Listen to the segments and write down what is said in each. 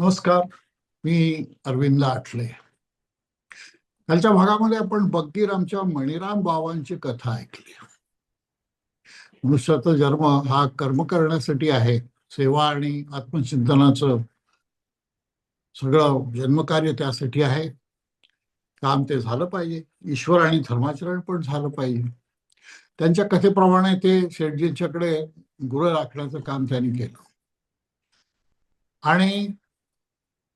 नमस्कार मी अरविंद आठले कालच्या भागामध्ये आपण बग्गीरामच्या मणिराम बाबांची कथा ऐकली. मनुष्याचा जन्म हा कर्म करण्यासाठी आहे. सेवा आणि आत्मचिंतनाचं सगळं जन्मकार्य त्यासाठी आहे. काम ते झालं पाहिजे. ईश्वर आणि धर्माचरण पण झालं पाहिजे. त्यांच्या कथेप्रमाणे ते शेठजींच्याकडे गुरु राखण्याचं काम त्यांनी केलं. आणि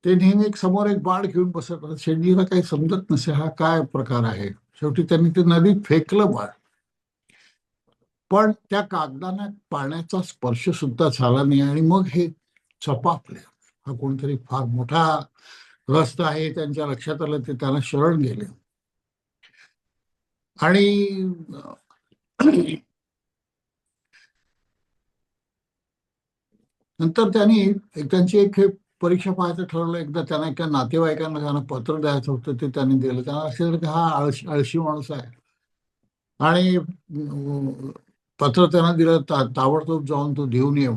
ते नेहमी एक समोर एक बाळ घेऊन बसत शेंडीला काही समजत नसे. हा काय प्रकार आहे? शेवटी त्यांनी ते नदीत फेकलं बाळ. पण त्या कागदाने पाण्याचा स्पर्श सुद्धा झाला नाही आणि मग हे चपापले. हा कोणतरी फार मोठा ग्रस्त आहे. त्यांच्या लक्षात आलं ते त्यांना शरण गेले. आणि नंतर त्यांनी एक त्यांची एक परीक्षा पाहायचं ठरवलं एकदा त्यांना एका नातेवाईकांना त्यांना पत्र द्यायचं होतं ते त्यांनी दिलं. त्यांना असे झालं की हा आळशी आळशी माणूस आहे. आणि पत्र त्यांना दिलं ता- ताबडतोब जाऊन तो देऊन ये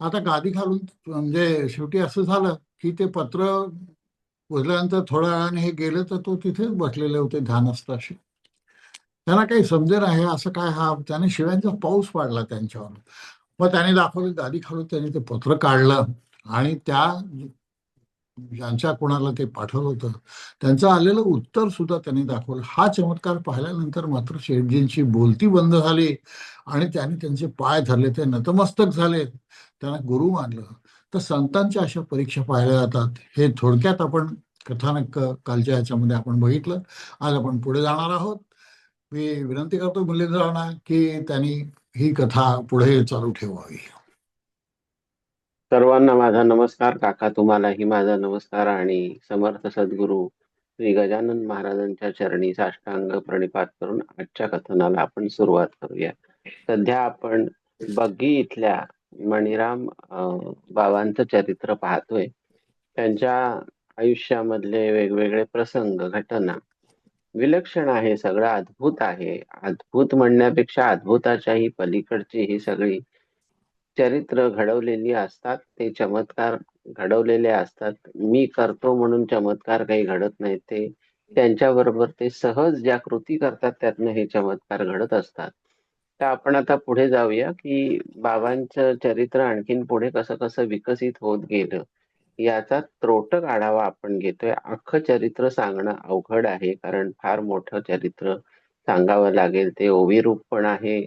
आता गादी घालून म्हणजे शेवटी असं झालं की ते पत्र उजल्यानंतर थोड्या वेळाने हे गेले तर तो तिथेच बसलेले होते ध्यानस्थाशी. त्यांना काही समजे नाही असं काय हा त्याने शिव्यांचा पाऊस पाडला त्यांच्यावर. मग त्याने दाखवलं गादी खालून त्यांनी ते पत्र काढलं आणि त्या ज्यांच्या कोणाला ते पाठवलं होतं त्यांचं आलेलं उत्तर सुद्धा त्यांनी दाखवलं. हा चमत्कार पाहिल्यानंतर मात्र शेठजींची बोलती बंद झाली आणि त्यांनी त्यांचे पाय धरले ते नतमस्तक झाले. त्यांना गुरु मानलं. तर संतांच्या अशा परीक्षा पाहिल्या जातात. हे थोडक्यात आपण कथानक कालच्या ह्याच्यामध्ये आपण बघितलं. आज आपण पुढे जाणार आहोत. मी विनंती करतो मुलींना की त्यांनी ही कथा पुढे चालू ठेवावी. सर्वांना माझा नमस्कार. काका तुम्हालाही माझा नमस्कार आणि समर्थ सद्गुरू श्री गजानन महाराजांच्या चरणी साष्टांग प्रणिपात करून आजच्या कथनाला आपण सुरुवात करूया. सध्या आपण बग्गी इथल्या मणिराम अं, बाबांचं चरित्र पाहतोय. त्यांच्या आयुष्यामधले वेगवेगळे प्रसंग घटना विलक्षण आहे सगळं अद्भुत आहे. अद्भुत म्हणण्यापेक्षा अद्भुताच्याही पलीकडची ही सगळी चरित्र घडवलेली असतात. ते चमत्कार घडवलेले असतात. मी करतो म्हणून चमत्कार काही घडत नाही ते त्यांच्याबरोबर ते सहज ज्या कृती करतात त्यातनं हे चमत्कार घडत असतात. तर आपण आता पुढे जाऊया की बाबांचं चरित्र आणखीन पुढे कसं कसं विकसित होत गेलं. याचा त्रोटक आढावा आपण घेतोय. अख्खं चरित्र सांगणं अवघड आहे कारण फार मोठं चरित्र सांगावं लागेल. ते ओवी रूप पण आहे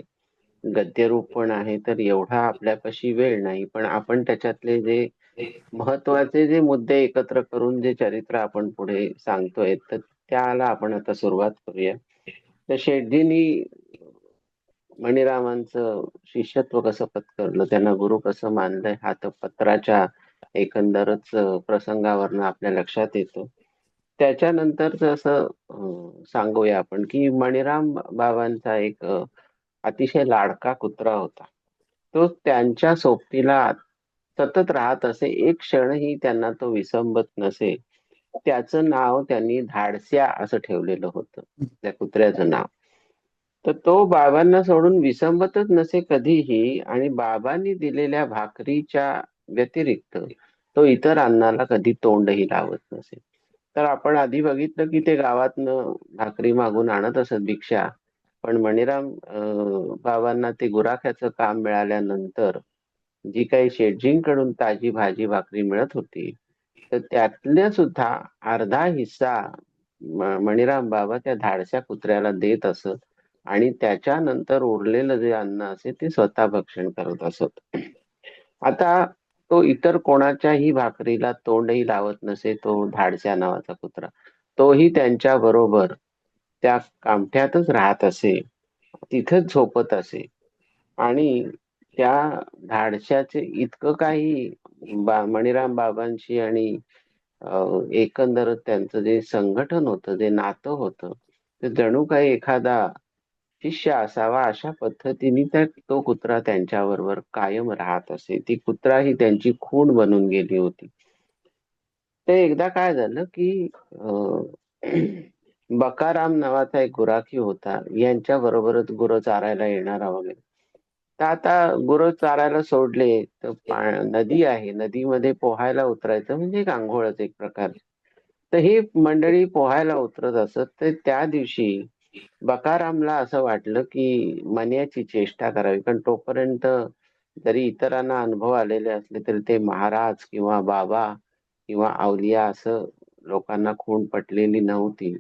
गद्यरूप पण आहे तर एवढा आपल्यापाशी वेळ नाही. पण आपण त्याच्यातले जे महत्त्वाचे जे मुद्दे एकत्र करून जे चरित्र आपण पुढे सांगतोय तर त्याला आपण आता सुरुवात करूया. तर शेठजींनी मणिरामांचं शिष्यत्व कसं पत्करलं? त्यांना गुरु कसं मानलंय? हा तर पत्राच्या एकंदरच प्रसंगावरनं आपल्या लक्षात येतो. त्याच्यानंतर असं सांगूया आपण की मणिराम बाबांचा एक अतिशय लाडका कुत्रा होता. तो त्यांच्या सोबतीला सतत राहत असे एक क्षणही त्यांना तो विसंबत नसे. त्याचं नाव त्यांनी धाडस्या असं ठेवलेलं होतं त्या कुत्र्याचं नाव. तर तो बाबांना सोडून विसंबतच नसे कधीही आणि बाबांनी दिलेल्या भाकरीच्या व्यतिरिक्त. तो इतर अन्नाला कधी तोंडही लावत नसे तर आपण आधी बघितलं की ते गावातनं भाकरी मागून आणत असत भिक्षा. पण मणिराम बाबांना ते गुराख्याचं काम मिळाल्यानंतर जी काही शेटजींकडून ताजी भाजी भाकरी मिळत होती तर त्यातल्या सुद्धा अर्धा हिस्सा मणिराम बाबा त्या धाडशा कुत्र्याला देत असत आणि त्याच्यानंतर उरलेलं जे अन्न असे ते स्वतः भक्षण करत असत. आता तो इतर कोणाच्याही भाकरीला तोंडही लावत नसे तो धाडस्या नावाचा कुत्रा. तोही त्यांच्या बरोबर त्या कामठ्यातच राहत असे तिथेच झोपत असे. आणि त्या धाडशाचे इतकं काही बा मणिराम बाबांशी आणि अं, एकंदरच त्यांचं जे संघटन होतं जे नातं होतं ते जणू काही एखादा शिष्य असावा अशा पद्धतीने त्या तो कुत्रा त्यांच्याबरोबर कायम राहत असे. ती कुत्रा ही त्यांची खूण बनून गेली होती. ते एकदा काय झालं की बकाराम नावाचा एक गुराखी होता. यांच्या बरोबरच गुरं चारायला येणारा वगैरे तर आता गुरं चारायला सोडले तर नदी आहे. नदीमध्ये पोहायला उतरायचं म्हणजे एक आंघोळच एक प्रकार. तर ही मंडळी पोहायला उतरत असत. तर त्या दिवशी बकारामला असं वाटलं की मन्याची चेष्टा करावी. कारण तोपर्यंत जरी इतरांना अनुभव आलेले असले तरी ते महाराज किंवा बाबा किंवा अवलिया असं लोकांना खूण पटलेली नव्हती.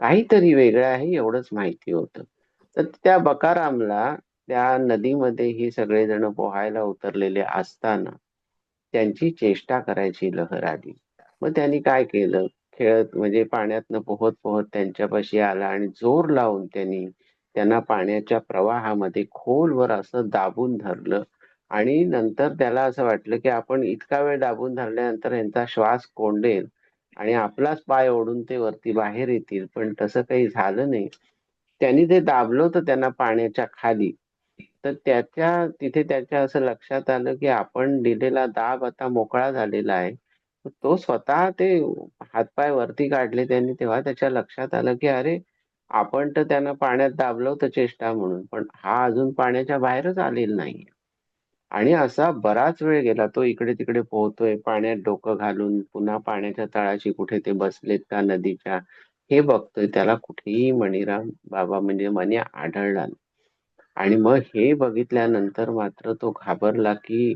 काहीतरी वेगळं आहे एवढंच माहिती होतं. तर त्या बकारामला त्या नदीमध्ये ही सगळेजण पोहायला उतरलेले असताना त्यांची चेष्टा करायची लहर आली. मग त्यांनी काय केलं? खेळत म्हणजे पाण्यातनं पोहत पोहत त्यांच्यापाशी आला आणि जोर लावून त्यांनी त्यांना पाण्याच्या प्रवाहामध्ये खोलवर असं दाबून धरलं. आणि नंतर त्याला असं वाटलं की आपण इतका वेळ दाबून धरल्यानंतर यांचा श्वास कोंडेल आणि आपलाच पाय ओढून ते वरती बाहेर येतील. पण तसं काही झालं नाही. त्यांनी ते दाबलं तर त्यांना पाण्याच्या खाली. तर त्याच्या तिथे त्याच्या असं लक्षात आलं की आपण दिलेला दाब आता मोकळा झालेला आहे. तो स्वतः ते हातपाय वरती काढले त्यांनी तेव्हा त्याच्या लक्षात आलं की अरे आपण तर त्यांना पाण्यात दाबलं होतं चेष्टा म्हणून पण हा अजून पाण्याच्या बाहेरच आलेला नाही आणि असा बराच वेळ गेला तो इकडे तिकडे पोहतोय पाण्यात डोकं घालून पुन्हा पाण्याच्या तळाशी कुठे ते बसलेत का नदीच्या हे बघतोय त्याला कुठेही मणिराम बाबा म्हणजे मन्या आढळला नाही. आणि मग हे बघितल्यानंतर मात्र तो घाबरला की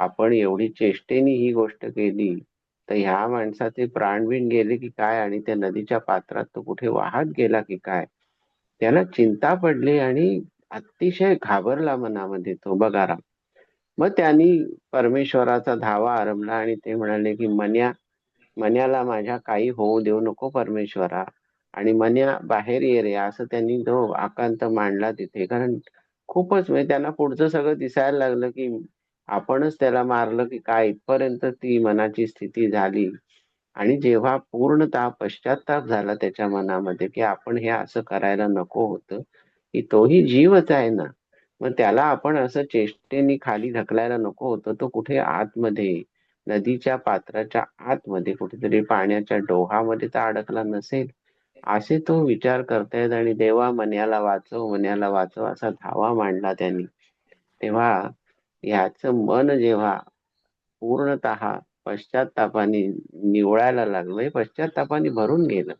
आपण एवढी चेष्टेने ही गोष्ट केली तर ह्या माणसाचे प्राणवीण गेले की काय आणि त्या नदीच्या पात्रात तो कुठे वाहत गेला की काय? त्याला चिंता पडली आणि अतिशय घाबरला मनामध्ये तो. बघारा मग त्यांनी परमेश्वराचा धावा आरंभला आणि ते म्हणाले की मन्या मन्याला माझ्या काही होऊ देऊ नको परमेश्वरा आणि मन्या बाहेर ये रे. असं त्यांनी तो आकांत मांडला तिथे. कारण खूपच म्हणजे त्यांना पुढचं सगळं दिसायला लागलं की आपणच त्याला मारलं की काय? इथपर्यंत ती मनाची स्थिती झाली. आणि जेव्हा पूर्णतः पश्चाताप झाला त्याच्या मनामध्ये की आपण हे असं करायला नको होतं की तोही जीवच आहे ना मग त्याला आपण असं चेष्टेने खाली ढकलायला नको होतं. तो कुठे आतमध्ये नदीच्या पात्राच्या आतमध्ये कुठेतरी पाण्याच्या डोहामध्ये तर अडकला नसेल. असे तो विचार करतायत आणि देवा मन्याला वाचव मन्याला वाचव असा धावा मांडला त्यांनी. तेव्हा ह्याचं मन जेव्हा पूर्णतः पश्चातापाने निवळायला लागलं पश्चातापाने भरून गेलं.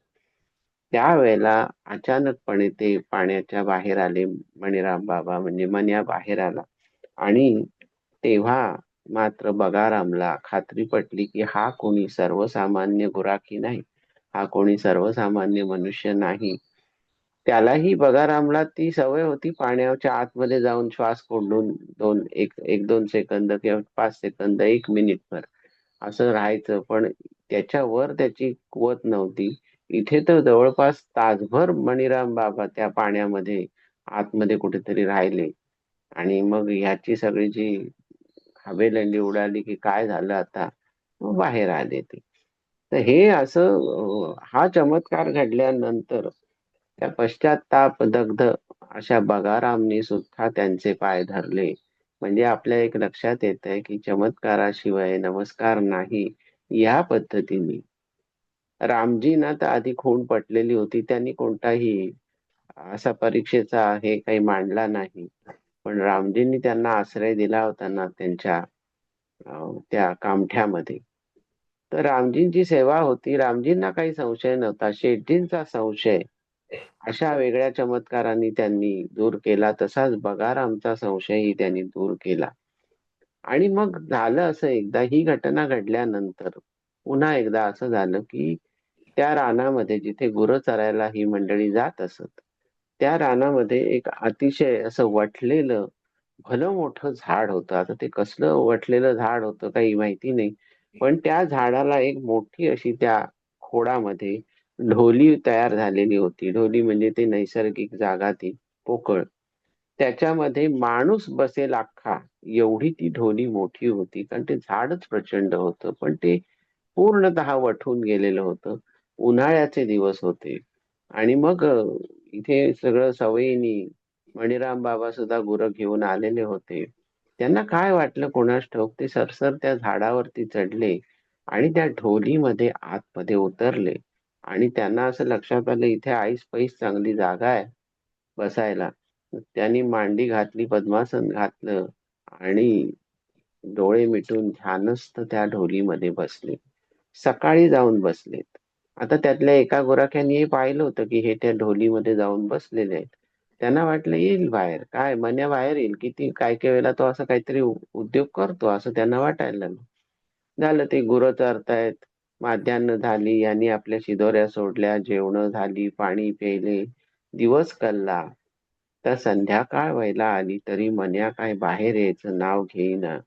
त्यावेळेला अचानकपणे ते पाण्याच्या बाहेर आले मणिराम बाबा म्हणजे मन्या बाहेर आला. आणि तेव्हा मात्र बगारामला खात्री पटली की हा कोणी सर्वसामान्य गुराखी नाही. हा कोणी सर्वसामान्य मनुष्य नाही. त्यालाही बगारामला ती सवय होती पाण्याच्या आतमध्ये जाऊन श्वास कोंडून दोन एक एक दोन सेकंद किंवा पाच सेकंद एक मिनिट भर असं राहायचं. पण त्याच्यावर त्याची कुवत नव्हती. इथे तर जवळपास तासभर मणिराम बाबा त्या पाण्यामध्ये आतमध्ये कुठेतरी राहिले. आणि मग ह्याची सगळी जी हवेलंडी उडाली की काय झालं आता? बाहेर आले ते. तर हे असं हा चमत्कार घडल्यानंतर त्या पश्चाताप दग्ध अशा बगारामनी सुद्धा त्यांचे पाय धरले. म्हणजे आपल्या एक लक्षात येत आहे की चमत्काराशिवाय नमस्कार नाही या पद्धतीने. रामजींना तर आधी खूण पटलेली होती त्यांनी कोणताही असा परीक्षेचा हे काही मांडला नाही. पण रामजींनी त्यांना आश्रय दिला होता ना त्यांच्या त्या कामठ्यामध्ये. तर रामजींची सेवा होती. रामजींना काही संशय नव्हता. शेटजींचा संशय अशा वेगळ्या चमत्कारांनी त्यांनी दूर केला तसाच बगार आमचा संशयही त्यांनी दूर केला. आणि मग झालं असं एकदा ही घटना घडल्यानंतर पुन्हा एकदा असं झालं की त्या रानामध्ये जिथे गुरं चरायला ही मंडळी जात असत त्या रानामध्ये एक अतिशय असं वटलेलं भलं मोठं झाड होतं. आता ते कसलं वटलेलं झाड होतं काही माहिती नाही पण त्या झाडाला एक मोठी अशी त्या खोडामध्ये ढोली तयार झालेली होती. ढोली म्हणजे ते नैसर्गिक जागा ती पोकळ. त्याच्यामध्ये माणूस बसेल अख्खा. एवढी ती ढोली मोठी होती. कारण ते झाडच प्रचंड होतं. पण ते पूर्णतः वठून गेलेलं होतं. उन्हाळ्याचे दिवस होते. आणि मग इथे सगळं सवयीनी मणिराम बाबा सुद्धा गुरं घेऊन आलेले होते. त्यांना काय वाटलं कोणास ठाऊक? ते सरसर त्या झाडावरती चढले आणि त्या ढोलीमध्ये आतमध्ये उतरले. आणि त्यांना असं लक्षात आलं इथे आईस पैस चांगली जागा आहे बसायला. त्यांनी मांडी घातली पद्मासन घातलं आणि डोळे मिटून ध्यानस्थ त्या ढोलीमध्ये बसले. सकाळी जाऊन बसलेत. आता त्यातल्या एका गोराख्याने हे पाहिलं होतं की हे त्या ढोलीमध्ये जाऊन बसलेले आहेत. त्यांना वाटलं येईल बाहेर. काय मन्या बाहेर येईल? किती काय काय वेळेला तो असं काहीतरी उद्योग करतो असं त्यांना वाटायला लागलं. झालं ते गुरं चरतायत. माध्यान्ह झाली यांनी आपल्या शिदोऱ्या सोडल्या जेवण झाली पाणी प्यायले दिवस कल्ला. तर संध्याकाळ व्हायला आली तरी मन्या काय बाहेर यायचं नाव घेईना.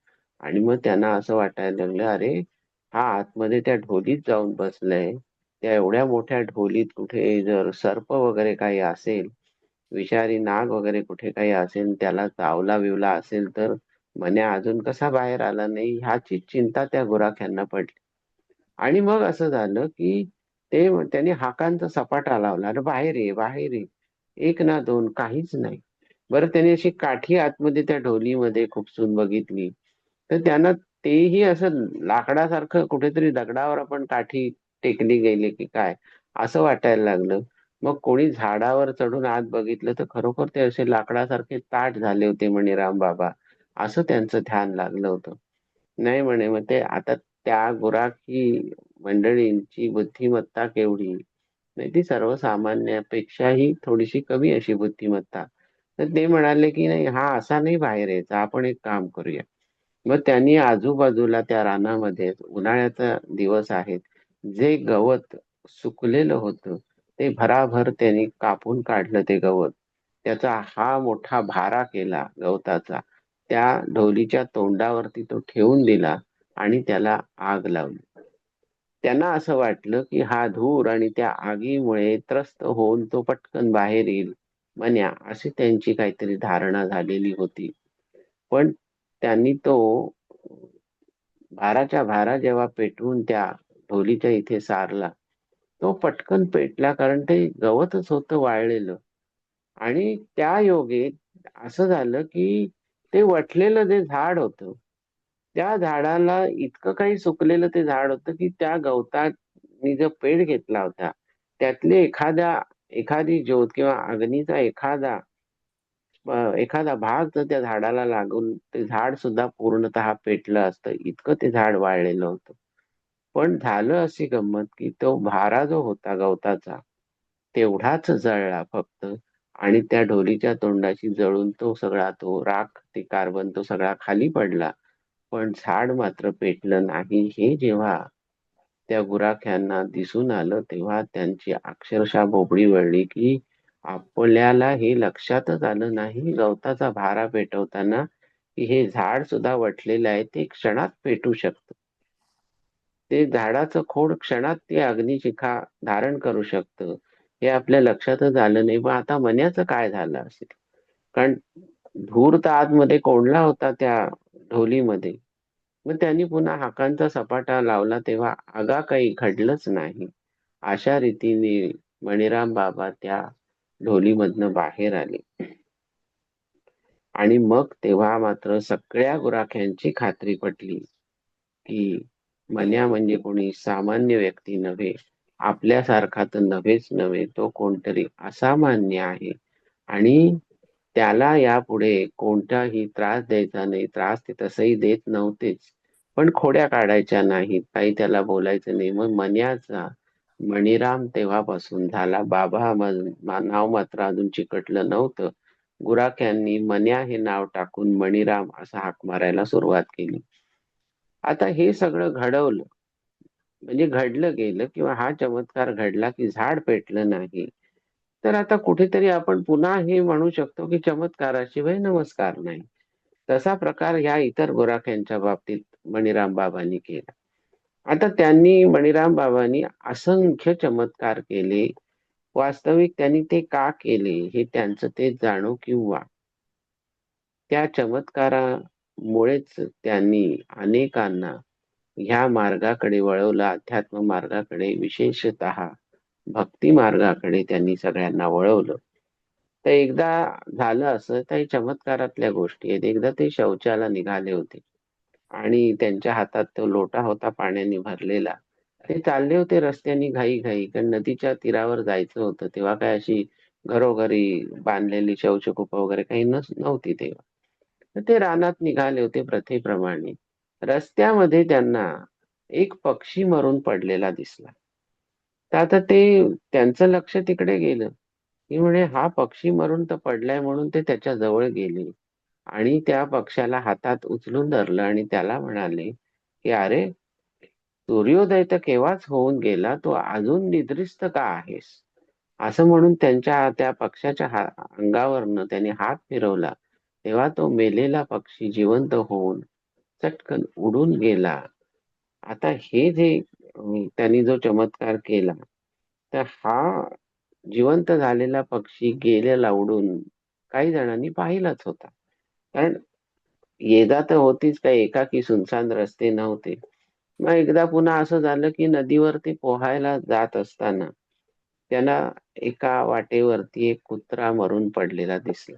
आणि मग त्यांना असं वाटायला लागलं अरे हा आतमध्ये त्या ढोलीत जाऊन बसलाय. त्या एवढ्या मोठ्या ढोलीत कुठे जर सर्प वगैरे काही असेल विषारी नाग वगैरे कुठे काही असेल त्याला चावला बिवला असेल तर मन्या अजून कसा बाहेर आला नाही? ह्याची चिंता त्या गुराख्यांना पडली. आणि मग असं झालं की ते त्याने हाकांचा सपाटा लावला. अरे बाहेर ये बाहेर ये. एक ना दोन काहीच नाही. बरं त्याने अशी काठी आतमध्ये त्या ढोलीमध्ये खुपसून बघितली. तर त्यांना तेही असं लाकडासारखं कुठेतरी दगडावर आपण काठी टेकली गेली की काय असं वाटायला लागलं. मग कोणी झाडावर चढून आत बघितलं तर खरोखर ते असे लाकडासारखे ताट झाले होते म्हणे राम बाबा. असं त्यांचं ध्यान लागलं होतं. नाही म्हणे मग ते आता त्या गुराखी मंडळींची बुद्धिमत्ता केवढी? नाही ती सर्वसामान्यापेक्षाही थोडीशी कमी अशी बुद्धिमत्ता. तर ते म्हणाले की नाही हा असा नाही बाहेर यायचा आपण एक काम करूया. मग त्यांनी आजूबाजूला त्या रानामध्ये उन्हाळ्याचा दिवस आहेत जे गवत सुकलेलं होतं ते भराभर त्यांनी कापून काढलं ते गवत. त्याचा हा मोठा भारा केला गवताचा. त्या ढोलीच्या तोंडावरती तो ठेवून दिला. आणि त्याला आग लावली. त्यांना असं वाटलं की हा धूर आणि त्या आगीमुळे त्रस्त होऊन तो पटकन बाहेर येईल म्हण्या अशी त्यांची काहीतरी धारणा झालेली होती. पण त्यांनी तो भाराच्या भारा जेव्हा पेटवून त्या ढोलीच्या इथे सारला तो पटकन पेटला कारण ते गवतच होतं वाळलेलं. आणि त्या योगे असं झालं की ते वटलेलं जे झाड होतं त्या झाडाला इतकं काही सुकलेलं ते झाड होतं की त्या गवतानी जो पेड घेतला होता त्यातले एखाद्या एखादी ज्योत किंवा अग्नीचा एखादा एखादा भाग जर त्या झाडाला लागून ते झाड सुद्धा पूर्णतः पेटलं असतं इतकं ते झाड वाळलेलं होतं. पण झालं अशी गंमत की तो भारा जो होता गवताचा तेवढाच जळला फक्त आणि त्या ढोलीच्या तोंडाशी जळून तो सगळा तो राख ते कार्बन तो सगळा खाली पडला. पण झाड मात्र पेटलं नाही. हे जेव्हा त्या गुराख्यांना दिसून आलं तेव्हा त्यांची अक्षरशः बोबडी वळली की आपल्याला हे लक्षातच आलं नाही. गवताचा भारा पेटवताना की हे झाड सुद्धा वटलेलं आहे ते क्षणात पेटू शकतं. ते झाडाचं खोड क्षणात ते अग्निशिखा धारण करू शकतं. हे आपल्या लक्षातच आलं नाही. मग आता मन्याचं काय झालं असेल? कारण धूर तर आतमध्ये कोंडला होता त्या ढोलीमध्ये. मग त्यांनी पुन्हा हाकांचा सपाटा लावला तेव्हा आगा काही घडलंच नाही. अशा रीतीने मणिराम बाबा त्या ढोलीमधनं बाहेर आले. आणि मग तेव्हा मात्र सगळ्या गुराख्यांची खात्री पटली की मन्या म्हणजे कोणी सामान्य व्यक्ती नव्हे आपल्यासारखा तर नव्हेच नव्हे तो कोणतरी असामान्य आहे. आणि त्याला यापुढे कोणताही त्रास द्यायचा नाही त्रास ते तसंही देत नव्हतेच. पण खोड्या काढायच्या नाहीत. काही त्याला बोलायचं नाही. मग मन्याचा मणिराम तेव्हापासून झाला. बाबा नाव मात्र अजून चिकटलं नव्हतं. गुराख्यांनी मन्या हे नाव टाकून मणिराम असा हाक मारायला सुरुवात केली. आता हे सगळं घडवलं. म्हणजे घडलं गेलं किंवा हा चमत्कार घडला की झाड पेटलं नाही. तर आता कुठेतरी आपण पुन्हा हे म्हणू शकतो की चमत्काराशिवाय नमस्कार नाही. तसा प्रकार ह्या इतर गोराख्यांच्या बाबतीत मणिराम बाबांनी केला. आता त्यांनी मणिराम बाबांनी असंख्य चमत्कार केले. वास्तविक त्यांनी ते का केले हे त्यांचं ते जाणो किंवा. त्या चमत्कारामुळेच त्यांनी अनेकांना ह्या मार्गाकडे वळवलं. अध्यात्म मार्गाकडे विशेषतः भक्ती मार्गाकडे त्यांनी सगळ्यांना वळवलं. तर एकदा झालं असं काही चमत्कारातल्या गोष्टी आहेत. एकदा ते शौचाला निघाले होते आणि त्यांच्या हातात तो लोटा होता पाण्याने भरलेला. ते चालले होते रस्त्याने घाई घाई. कारण नदीच्या तीरावर जायचं होतं. तेव्हा काय अशी घरोघरी बांधलेली शौचकूप वगैरे काही नस नव्हती तेव्हा. तर ते रानात निघाले होते प्रथेप्रमाणे. रस्त्यामध्ये त्यांना एक पक्षी मरून पडलेला दिसला. तर आता ते त्यांचं लक्ष तिकडे गेलं. ती म्हणे हा पक्षी मरून तर पडलाय म्हणून ते त्याच्याजवळ गेले. आणि त्या पक्षाला हातात उचलून धरलं आणि त्याला म्हणाले की अरे सूर्योदय तर केव्हाच होऊन गेला? तो अजून निद्रिस्त का आहेस? असं म्हणून त्यांच्या त्या पक्षाच्या हा अंगावरनं त्याने हात फिरवला. तेव्हा तो मेलेला पक्षी जिवंत होऊन चटकन उडून गेला. आता हे जे त्यांनी जो चमत्कार केला तर हा जिवंत झालेला पक्षी गेलेला उडून काही जणांनी पाहिलाच होता. कारण येदा तर होतीच काही एकाकी सुनसान रस्ते नव्हते. मग एकदा पुन्हा असं झालं की नदीवरती पोहायला जात असताना त्यांना एका वाटेवरती एक कुत्रा मरून पडलेला दिसला.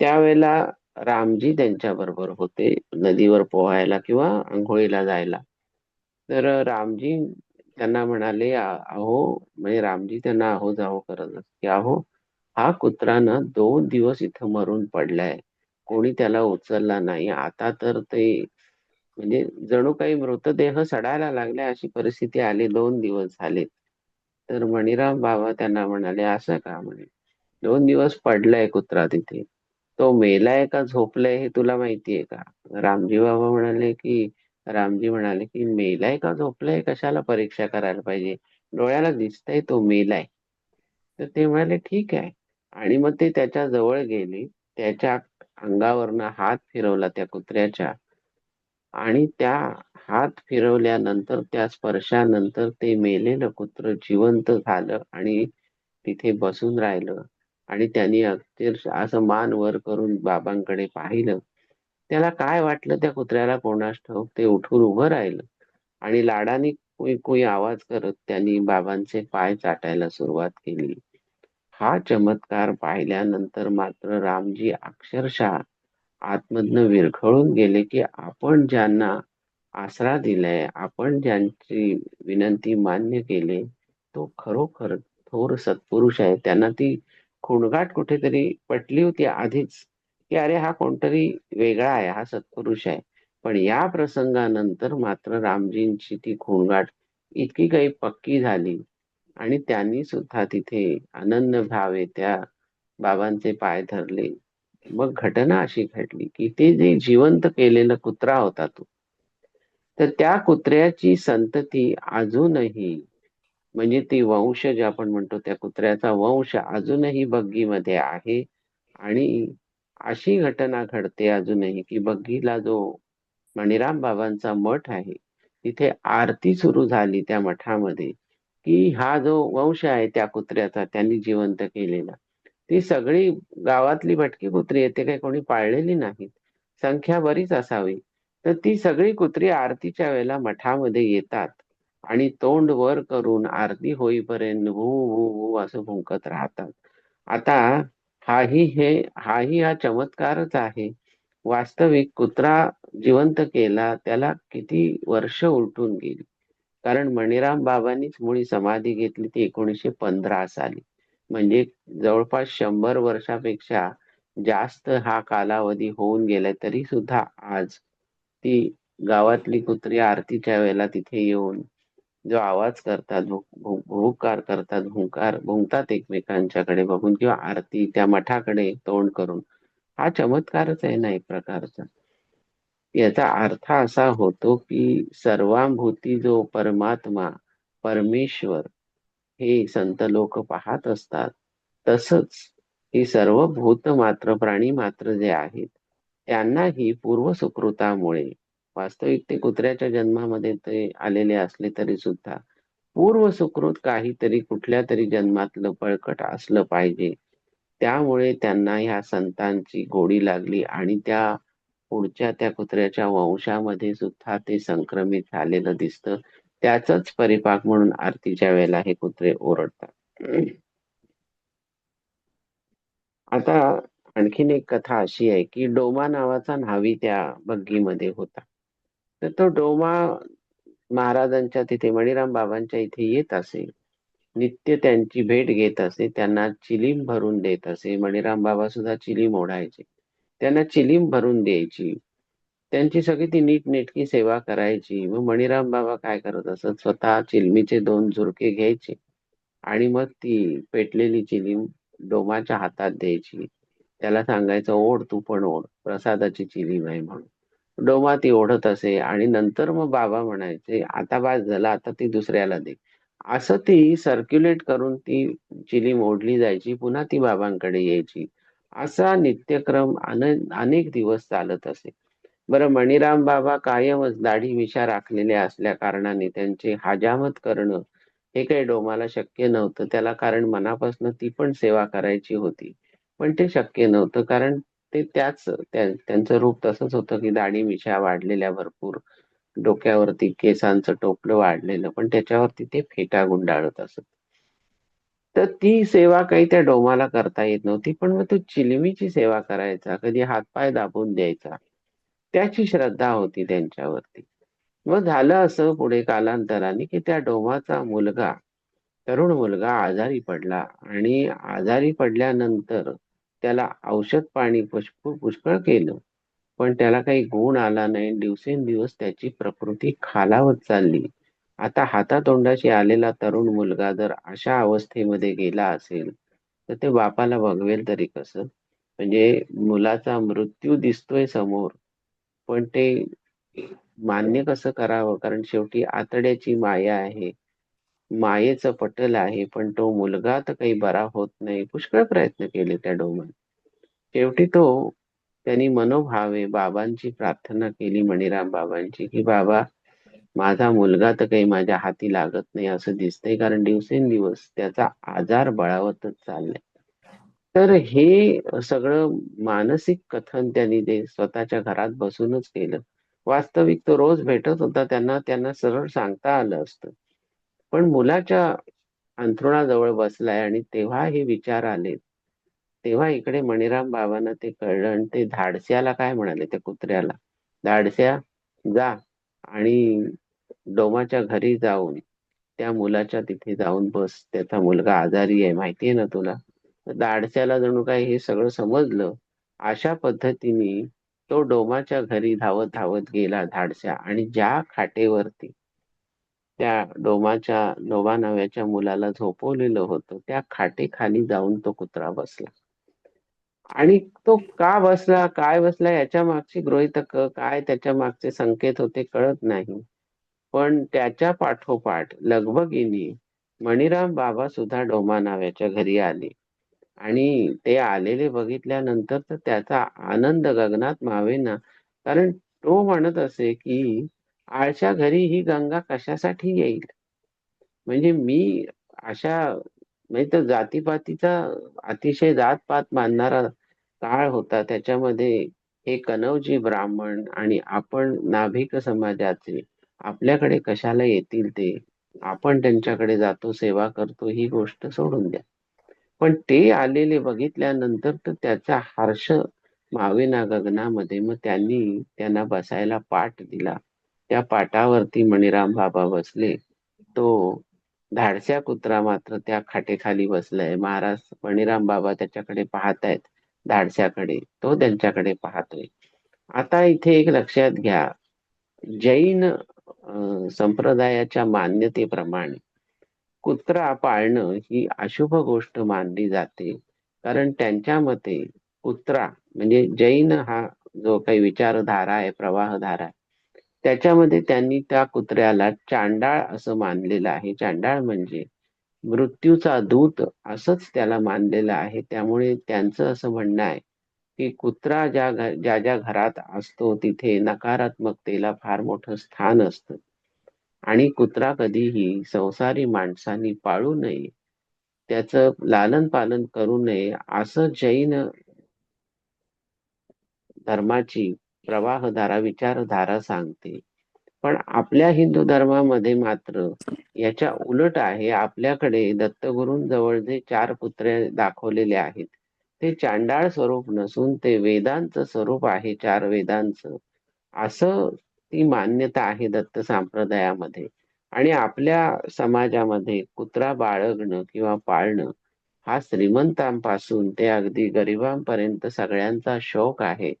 त्यावेळेला रामजी त्यांच्या बरोबर होते नदीवर पोहायला किंवा आंघोळीला जायला. तर रामजी त्यांना म्हणाले अहो म्हणजे रामजी त्यांना अहो जाहो करत की अहो हा कुत्रा ना दोन दिवस इथं मरून पडलाय. कोणी त्याला उचलला नाही. आता तर ते म्हणजे जणू काही मृतदेह सडायला लागले अशी परिस्थिती आली. दोन दिवस झाले. तर मणिराम बाबा त्यांना म्हणाले असं का म्हणे? दोन दिवस पडलाय कुत्रा तिथे. तो मेलाय का झोपलाय हे तुला माहितीये का? रामजी बाबा म्हणाले की रामजी म्हणाले की मेलाय का? झोपलाय कशाला परीक्षा करायला पाहिजे? डोळ्याला दिसतंय तो मेलाय तर ते म्हणाले ठीक आहे. आणि मग ते त्याच्याजवळ गेले. त्याच्या अंगावरनं हात फिरवला त्या कुत्र्याच्या. आणि त्या हात फिरवल्यानंतर त्या स्पर्शानंतर ते मेलेलं कुत्र जिवंत झालं आणि तिथे बसून राहिलं. आणि त्यांनी अक्षरशः असं मान वर करून बाबांकडे पाहिलं. त्याला काय वाटलं त्या कुत्र्याला कोणास ठाऊक? ते उठून उभं राहिलं. आणि लाडाने कुई कुई आवाज करत त्यांनी बाबांचे पाय चाटायला सुरुवात केली. हा चमत्कार पाहिल्यानंतर मात्र रामजी अक्षरशः आतमधनं विरघळून गेले की आपण ज्यांना आसरा दिलाय आपण ज्यांची विनंती मान्य केली तो खरोखर थोर सत्पुरुष आहे. त्यांना ती खुणगाट कुठेतरी पटली होती आधीच. की अरे हा कोणतरी वेगळा आहे हा सत्पुरुष आहे. पण या प्रसंगानंतर मात्र रामजींची ती खुणगाट इतकी काही पक्की झाली आणि त्यांनी सुद्धा तिथे अनन्य भावे त्या बाबांचे पाय धरले. मग घटना अशी घडली की ते जे जिवंत केलेलं कुत्रा होता तो तर त्या कुत्र्याची संतती अजूनही म्हणजे ती वंश जे आपण म्हणतो त्या कुत्र्याचा वंश अजूनही बग्गीमध्ये आहे आणि अशी घटना घडते अजूनही की बग्गीला जो मणिराम बाबांचा मठ आहे तिथे आरती सुरू झाली त्या मठामध्ये की हा जो वंश आहे त्या कुत्र्याचा त्यांनी जिवंत केलेला. ती सगळी गावातली भटकी कुत्री येते काही कोणी पाळलेली नाहीत. संख्या बरीच असावी. तर ती सगळी कुत्री आरतीच्या वेळेला मठामध्ये येतात आणि तोंड वर करून आरती होईपर्यंत भू भू भू असं भुंकत राहतात. आता हाही हे हाही हा चमत्कारच आहे. वास्तविक कुत्रा जिवंत केला त्याला किती वर्ष उलटून गेली? कारण मणिराम बाबांनीच मुळी समाधी घेतली ती एकोणीसशे पंधरा साली. म्हणजे जवळपास शंभर वर्षापेक्षा जास्त हा कालावधी होऊन गेलाय तरी सुद्धा आज ती गावातली कुत्री आरतीच्या वेळेला तिथे येऊन जो आवाज करतात भूकार करतात भुंकार भुंकतात एकमेकांच्याकडे बघून किंवा आरती त्या मठाकडे तोंड करून. हा चमत्कारच आहे ना एक प्रकारचा. याचा अर्थ असा होतो की सर्वांभूती जो परमात्मा परमेश्वर हे संत लोक पाहत असतात तसंच ही सर्व भूत मात्र प्राणी मात्र जे आहेत त्यांनाही पूर्वसुकृतामुळे वास्तविक ते कुत्र्याच्या जन्मामध्ये ते आलेले असले तरी सुद्धा पूर्व सुकृत काहीतरी कुठल्या तरी जन्मातलं बळकट असलं पाहिजे. त्यामुळे त्यांना ह्या संतांची गोडी लागली आणि त्या पुढच्या त्या कुत्र्याच्या वंशामध्ये सुद्धा ते संक्रमित झालेलं दिसतं. त्याचाच परिपाक म्हणून आरतीच्या वेळेला हे कुत्रे ओरडतात. आता आणखीन एक कथा अशी आहे की डोमा नावाचा न्हावी त्या बग्गीमध्ये होता. तर तो डोमा महाराजांच्या तिथे मणिराम बाबांच्या इथे येत असे. नित्य त्यांची भेट घेत असे. त्यांना चिलीम भरून देत असे. मणिराम बाबा सुद्धा चिलीम ओढायचे. त्यांना चिलीम भरून द्यायची. त्यांची सगळी ती नीटनेटकी सेवा करायची. मग मणिराम बाबा काय करत असत? स्वतः चिलमीचे दोन झुरके घ्यायचे आणि मग ती पेटलेली चिलीम डोमाच्या हातात द्यायची. त्याला सांगायचं ओढ तू पण ओढ. प्रसादाची चिलीम आहे म्हणून. डोमा ती ओढत असे. आणि नंतर मग बाबा म्हणायचे आता बास झाला आता ती दुसऱ्याला दे. असं ती सर्क्युलेट करून ती चिलीम ओढली जायची पुन्हा ती बाबांकडे यायची. असा नित्यक्रम अनेक दिवस चालत असे. बरं मणिराम बाबा कायमच दाढी मिशा राखलेल्या असल्या कारणाने त्यांचे हजामत करणं हे काही डोमाला शक्य नव्हतं. त्याला कारण मनापासून ती पण सेवा करायची होती. पण ते शक्य नव्हतं कारण ते त्याच त्या- त्यांचं रूप तसंच होतं की दाढी मिशा वाढलेल्या भरपूर डोक्यावरती केसांचं टोपलं वाढलेलं पण त्याच्यावरती ते फेटा गुंडाळत असत. तर ती सेवा काही त्या डोमाला करता येत नव्हती पण मग तो चिलमीची सेवा करायचा कधी हातपाय दाबून द्यायचा त्याची श्रद्धा होती त्यांच्यावरती. मग झालं असं पुढे कालांतराने की त्या डोमाचा मुलगा तरुण मुलगा आजारी पडला आणि आजारी पडल्यानंतर त्याला औषध पाणी पुष्प पुष्कळ केलं. पण त्याला काही गुण आला नाही. दिवसेंदिवस त्याची प्रकृती खालावत चालली. आता हातातोंडाशी आलेला तरुण मुलगा जर अशा अवस्थेमध्ये गेला असेल तर ते बापाला बघवेल तरी कसं? म्हणजे मुलाचा मृत्यू दिसतोय समोर पण ते मान्य कसं करावं? कारण शेवटी आतड्याची माया आहे. मायेचं पटल आहे पण तो मुलगा तर काही बरा होत नाही. पुष्कळ प्रयत्न केले त्या डोमन. शेवटी तो त्यांनी मनोभावे बाबांची प्रार्थना केली मणिराम बाबांची की बाबा माझा मुलगा तर काही माझ्या हाती लागत नाही असं दिसतंय कारण दिवसेंदिवस त्याचा आजार बळावतच चाललाय. तर हे सगळं मानसिक कथन त्यांनी ते स्वतःच्या घरात बसूनच केलं. वास्तविक तो रोज भेटत होता त्यांना त्यांना सरळ सांगता आलं असतं. पण मुलाच्या अंथरुणाजवळ बसलाय आणि तेव्हा हे विचार आले. तेव्हा इकडे मणिराम बाबांना ते कळलं आणि ते धाडस्याला काय म्हणाले त्या कुत्र्याला? धाडस्या जा आणि डोमाच्या घरी जाऊन त्या मुलाच्या तिथे जाऊन बस. त्याचा मुलगा आजारी आहे माहितीये ना तुला? तर धाडस्याला जणू काय हे सगळं समजलं. अशा पद्धतीने तो डोमाच्या घरी धावत धावत गेला धाडस्या आणि ज्या खाटेवरती त्या डोमाच्या डोमा नावाच्या मुलाला झोपवलेलं होतं. त्या खाटेखाली जाऊन तो कुत्रा बसला. आणि तो का बसला काय बसला याच्या मागची गृहितक काय त्याच्या मागचे संकेत होते कळत नाही. पण त्याच्या पाठोपाठ लगबगीने मणिराम बाबा सुद्धा डोमा नावाच्या घरी आले. आणि ते आलेले बघितल्यानंतर तर त्याचा आनंद गगनात मावेना. कारण तो म्हणत असे की आळच्या घरी ही गंगा कशासाठी येईल? म्हणजे मी अशा म्हणजे तो जातीपातीचा अतिशय जातपात मानणारा काळ होता. त्याच्यामध्ये हे कनवजी ब्राह्मण आणि आपण नाभिक समाजाचे आपल्याकडे कशाला येतील ते? आपण त्यांच्याकडे जातो सेवा करतो ही गोष्ट सोडून द्या. पण ते आलेले बघितल्यानंतर तर त्याचा हर्ष मावेना गगनामध्ये मग त्यांनी त्यांना बसायला पाठ दिला. त्या पाटावरती मणिराम बाबा बसले. तो धाडस्या कुत्रा मात्र त्या खाटेखाली बसलाय. महाराज मणिराम बाबा त्याच्याकडे पाहतायत धाडस्याकडे तो त्यांच्याकडे पाहतोय. आता इथे एक लक्षात घ्या. जैन संप्रदायाच्या मान्यतेप्रमाणे कुत्रा पाळणं ही अशुभ गोष्ट मानली जाते. कारण त्यांच्या मते कुत्रा म्हणजे जैन हा जो काही विचारधारा आहे प्रवाहधारा आहे त्याच्यामध्ये त्यांनी त्या कुत्र्याला चांडाळ असं मानलेलं आहे. चांडाळ म्हणजे मृत्यूचा दूत असंच त्याला मानलेलं आहे. त्यामुळे त्यांचं असं म्हणणं आहे की कुत्रा ज्या ज्या ज्या घरात असतो तिथे नकारात्मकतेला फार मोठं स्थान असतं. आणि कुत्रा कधीही संसारी माणसांनी पाळू नये त्याचं लालन पालन करू नये असं जैन धर्माची प्रवाहधारा विचारधारा सांगते. पण आपल्या हिंदू धर्मामध्ये मात्र याच्या उलट आहे आपल्याकडे दत्तगुरूंजवळ जे चार पुत्रे दाखवलेले आहेत ते चांडाळ स्वरूप नसून ते वेदांचं स्वरूप आहे चार वेदांचं. असं ती मान्यता आहे दत्त संप्रदायामध्ये. आणि आपल्या समाजामध्ये कुत्रा बाळगणं किंवा पाळणं हा श्रीमंतांपासून ते अगदी गरिबांपर्यंत सगळ्यांचा शौक आहे.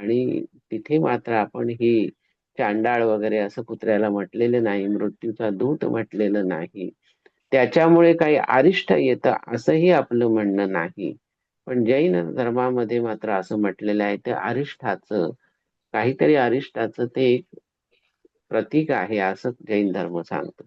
आणि तिथे मात्र आपण ही चांडाळ वगैरे असं कुत्र्याला म्हटलेलं नाही मृत्यूचा दूत म्हटलेलं नाही. त्याच्यामुळे काही अरिष्ट येतं असंही आपलं म्हणणं नाही. पण जैन धर्मामध्ये मात्र असं म्हटलेलं आहे ते अरिष्ठाचं काहीतरी अरिष्टाचं ते एक प्रतीक आहे असं जैन धर्म सांगतो.